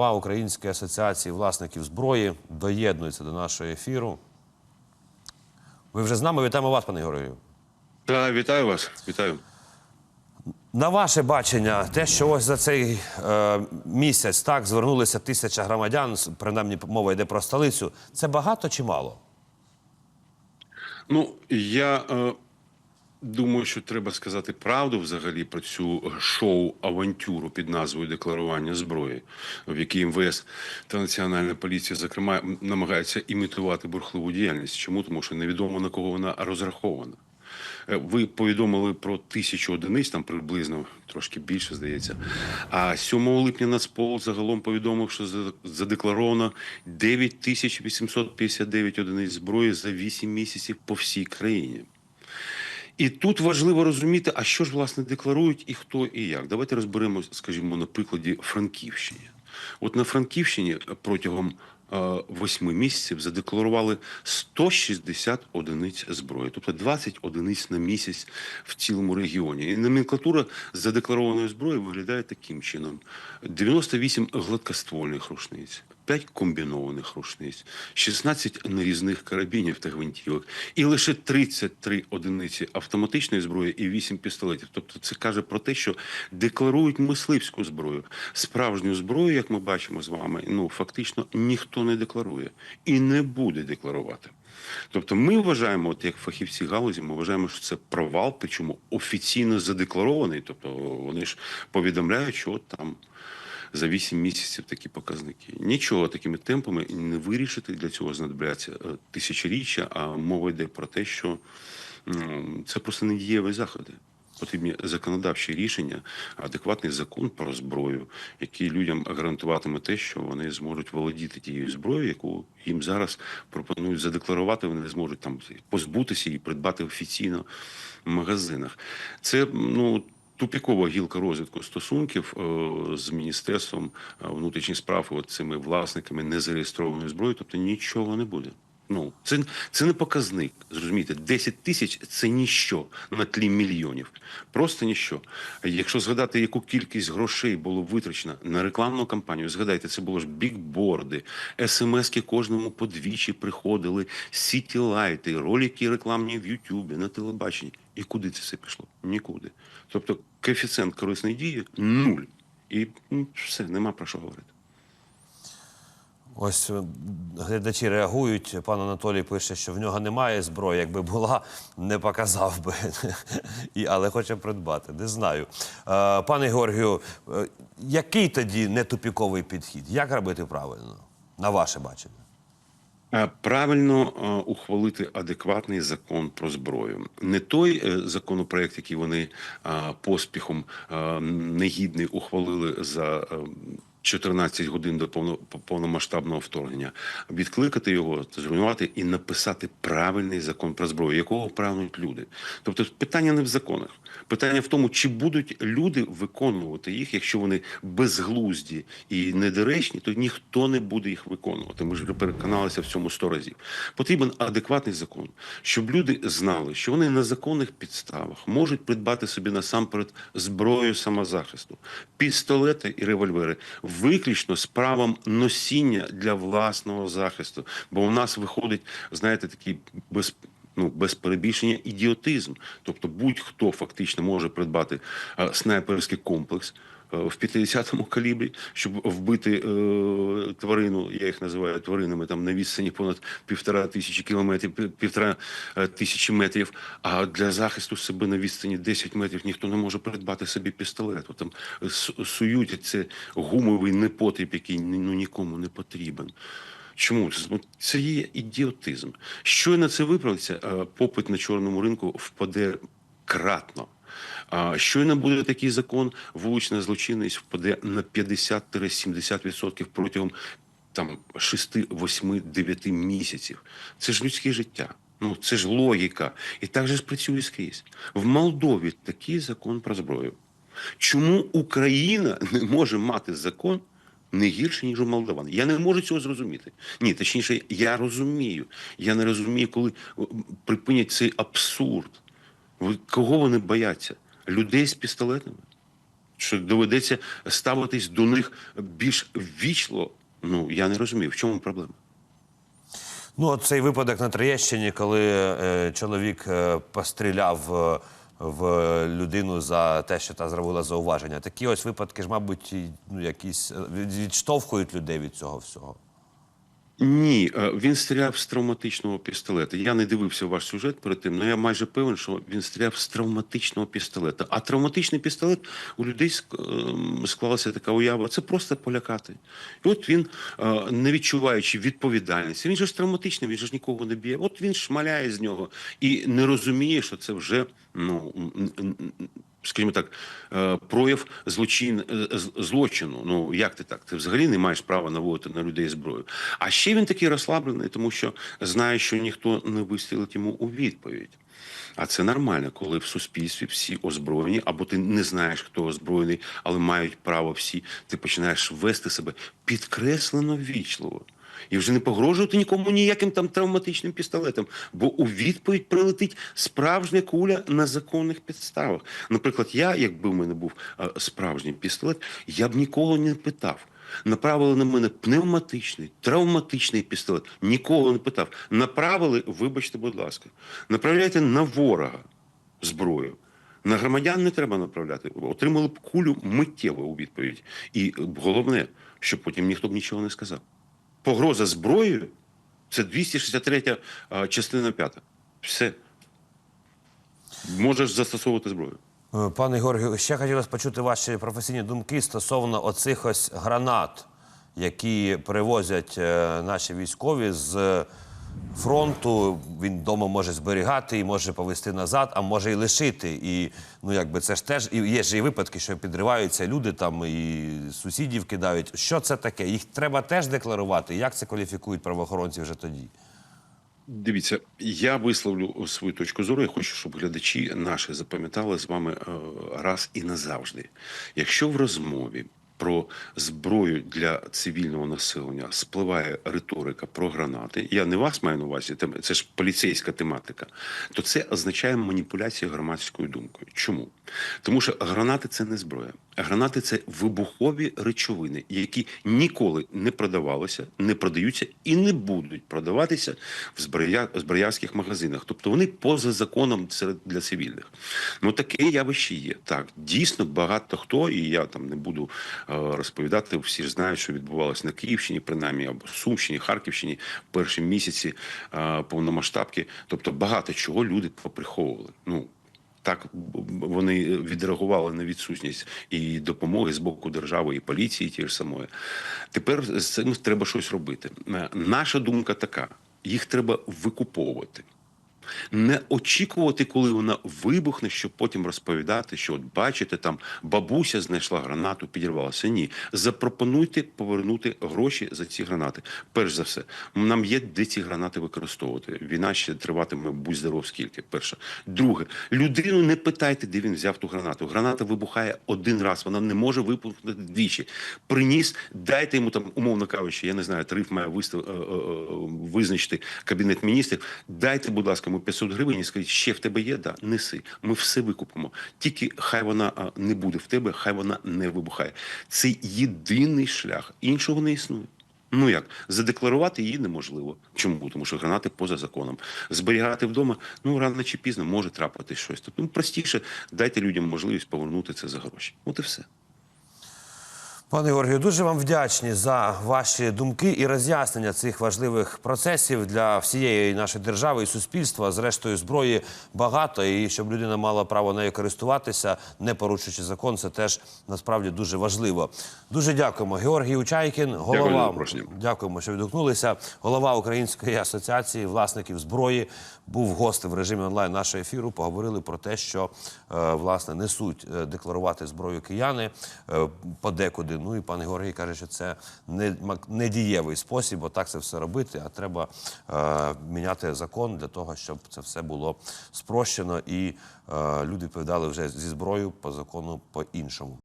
голова Української асоціації власників зброї, доєднується до нашого ефіру. Ви вже з нами вітаємо вас, пане Георгію. Та вітаю вас, вітаю. На ваше бачення, те, що ось за цей е, місяць так звернулися тисяча громадян, принаймні мова йде про столицю. Це багато чи мало? Ну я е, думаю, що треба сказати правду взагалі про цю шоу-авантюру під назвою декларування зброї, в якій МВС та Національна поліція, зокрема, намагаються імітувати бурхливу діяльність. Чому? Тому що невідомо на кого вона розрахована. Е, Ви повідомили про тисячу одиниць, там приблизно трошки більше здається. А 7 липня Нацпол загалом повідомив, що за- задекларовано 9859 одиниць зброї за 8 місяців по всій країні. І тут важливо розуміти, а що ж власне декларують і хто і як. Давайте розберемо, скажімо, на прикладі Франківщини. От на Франківщині протягом е, восьми місяців задекларували 160 одиниць зброї, тобто 20 одиниць на місяць в цілому регіоні. І номенклатура задекларованої зброї виглядає таким чином: 98 гладкоствольних рушниць. 5 комбінованих рушниць, 16 нарізних карабінів та гвинтівок, і лише 33 одиниці автоматичної зброї і 8 пістолетів. Тобто це каже про те, що декларують мисливську зброю. Справжню зброю, як ми бачимо з вами, ну фактично ніхто не декларує і не буде декларувати. Тобто, ми вважаємо, от як фахівці галузі, ми вважаємо, що це провал, причому офіційно задекларований. Тобто вони ж повідомляють, що от там за 8 місяців такі показники. Нічого такими темпами не вирішити. Для цього знадобляться е, тисячоріччя, а мова йде про те, що це просто недієві заходи. Потрібні законодавчі рішення, адекватний закон про зброю, який людям гарантуватиме те, що вони зможуть володіти тією зброєю, яку їм зараз пропонують задекларувати. Вони не зможуть там позбутися і придбати офіційно в магазинах. Це ну тупікова гілка розвитку стосунків е, з міністерством е, внутрішніх справ, от цими власниками незареєстрованої зброї, тобто нічого не буде. Ну це, це не показник. Зрозумієте, 10 тисяч це ніщо на тлі мільйонів. Просто ніщо. Якщо згадати, яку кількість грошей було витрачено на рекламну кампанію, згадайте, це було ж бікборди, смски кожному подвічі приходили, сіті-лайти, ролики рекламні в Ютубі, на телебаченні. І куди це все пішло? Нікуди. Тобто коефіцієнт корисної дії нуль. І ну, все, нема про що говорити. Ось е, глядачі реагують. Пан Анатолій пише, що в нього немає зброї. Якби була, не показав би. І, але хоче придбати. Не знаю. Е, пане Георгію, е, який тоді нетупіковий підхід? Як робити правильно? На ваше бачення? Правильно ухвалити адекватний закон про зброю, не той законопроект, який вони поспіхом негідний ухвалили за. Е, 14 годин до повно- повномасштабного вторгнення, відкликати його, зруйнувати і написати правильний закон про зброю, якого прагнуть люди. Тобто питання не в законах, питання в тому, чи будуть люди виконувати їх, якщо вони безглузді і недоречні, то ніхто не буде їх виконувати. Ми ж переконалися в цьому сто разів. Потрібен адекватний закон, щоб люди знали, що вони на законних підставах можуть придбати собі насамперед зброю самозахисту, пістолети і револьвери, виключно з правом носіння для власного захисту. Бо у нас виходить, знаєте, такий без. Ну, без перебільшення ідіотизм. Тобто будь-хто фактично може придбати е, снайперський комплекс в 50-му калібрі, щоб вбити е, тварину, я їх називаю тваринами, там на відстані понад півтора тисячі кілометрів, півтора е, тисячі метрів. А для захисту себе на відстані 10 метрів ніхто не може придбати собі пістолет. От Там сують це гумовий непотріб, який ну, нікому не потрібен. Чому це є ідіотизм? Щойно це виправиться, е, попит на чорному ринку впаде кратно. Щойно буде такий закон, вулична злочинність впаде на 50-70% протягом там 6, 8, 9 місяців. Це ж людське життя. Ну це ж логіка. І так же ж працює скрізь. В Молдові такий закон про зброю. Чому Україна не може мати закон не гірше, ніж у молдаван? Я не можу цього зрозуміти. Ні, точніше, я розумію. Я не розумію, коли припинять цей абсурд. Кого вони бояться? Людей з пістолетами? Що доведеться ставитись до них більш ввічливо. Ну я не розумію, в чому проблема. Ну, от цей випадок на Троєщині, коли е, чоловік е, постріляв е, в людину за те, що та зробила зауваження. Такі ось випадки ж, мабуть, ну, якісь е, від- відштовхують людей від цього всього. Ні, е, він стріляв з травматичного пістолета. Я не дивився ваш сюжет перед тим, але я майже певен, що він стріляв з травматичного пістолета. А травматичний пістолет у людей ем, склалася така уява. Це просто полякати. І от він, е, не відчуваючи відповідальності, він же ж травматичний, він же ж нікого не б'є. От він шмаляє з нього і не розуміє, що це вже ну. Скажімо так, е, прояв злочин е, злочину. Ну як ти так? Ти взагалі не маєш права наводити на людей зброю. А ще він такий розслаблений, тому що знає, що ніхто не вистрілить йому у відповідь. А це нормально, коли в суспільстві всі озброєні, або ти не знаєш, хто озброєний, але мають право всі. Ти починаєш вести себе підкреслено ввічливо. І вже не погрожувати нікому ніяким там травматичним пістолетом, бо у відповідь прилетить справжня куля на законних підставах. Наприклад, я, якби в мене був е, справжній пістолет, я б нікого не питав. Направили на мене пневматичний, травматичний пістолет. Нікого не питав. Направили, вибачте, будь ласка, направляйте на ворога зброю. На громадян не треба направляти. Отримали б кулю миттєво у відповідь. І головне, щоб потім ніхто б нічого не сказав. Погроза зброєю це 263 частина 5. Все. Можеш застосовувати зброю. Е, Пане Георгію, ще хотілося почути ваші професійні думки стосовно оцих ось гранат, які перевозять е, наші військові з фронту. Він вдома може зберігати і може повезти назад, а може і лишити. І ну якби це ж теж і є ж і випадки, що підриваються люди там і сусідів кидають. Що це таке? Їх треба теж декларувати. Як це кваліфікують правоохоронці вже тоді? Дивіться, я висловлю свою точку зору. Я хочу, щоб глядачі наші запам'ятали з вами е, раз і назавжди. Якщо в розмові про зброю для цивільного населення спливає риторика про гранати, я не вас маю на увазі, це ж поліцейська тематика, то це означає маніпуляцію громадською думкою. Чому? Тому що гранати це не зброя. Гранати це вибухові речовини, які ніколи не продавалися, не продаються і не будуть продаватися в зброярських магазинах. Тобто вони поза законом серед для цивільних. Ну таке явище є. Так, дійсно багато хто, і я там не буду розповідати. Всі ж знають, що відбувалося на Київщині, принаймні, або Сумщині, Харківщині в перші місяці е, повномасштабки. Тобто багато чого люди поприховували. Ну так вони відреагували на відсутність і допомоги з боку держави, і поліції ті ж самої. Тепер з цим треба щось робити. Е, Наша думка така: їх треба викуповувати. Не очікувати, коли вона вибухне, щоб потім розповідати, що от бачите, там бабуся знайшла гранату, підірвалася. Ні, запропонуйте повернути гроші за ці гранати. Перш за все, нам є де ці гранати використовувати. Війна ще триватиме будь здоров скільки. Перше, друге, людину не питайте, де він взяв ту гранату. Граната вибухає один раз, вона не може вибухнути двічі. Приніс, дайте йому там, умовно кажучи, я не знаю, тариф має вистав, е, е, е, визначити кабінет міністрів. Дайте, будь ласка, йому 500 гривень і скажіть, ще в тебе є? Да, неси. Ми все викупимо. Тільки хай вона не буде в тебе, хай вона не вибухає. Це єдиний шлях. Іншого не існує. Ну як задекларувати її неможливо. Чому? Тому що гранати поза законом. Зберігати вдома, ну рано чи пізно може трапити щось. Тобто ну, простіше дайте людям можливість повернути це за гроші. От і все. Пане Георгію, дуже вам вдячні за ваші думки і роз'яснення цих важливих процесів для всієї нашої держави і суспільства. Зрештою, зброї багато, і щоб людина мала право нею користуватися, не порушуючи закон, це теж насправді дуже важливо. Дуже дякуємо. Георгій Учайкін, голова дякуємо, що відгукнулися. Голова Української асоціації власників зброї був гостем в режимі онлайн нашого ефіру. Поговорили про те, що е, власне несуть е, декларувати зброю кияни е, подекуди. Ну і пан Георгій каже, що це не, не дієвий спосіб, бо так це все робити. А треба е, міняти закон для того, щоб це все було спрощено і е, люди відповідали вже зі зброєю по закону по іншому.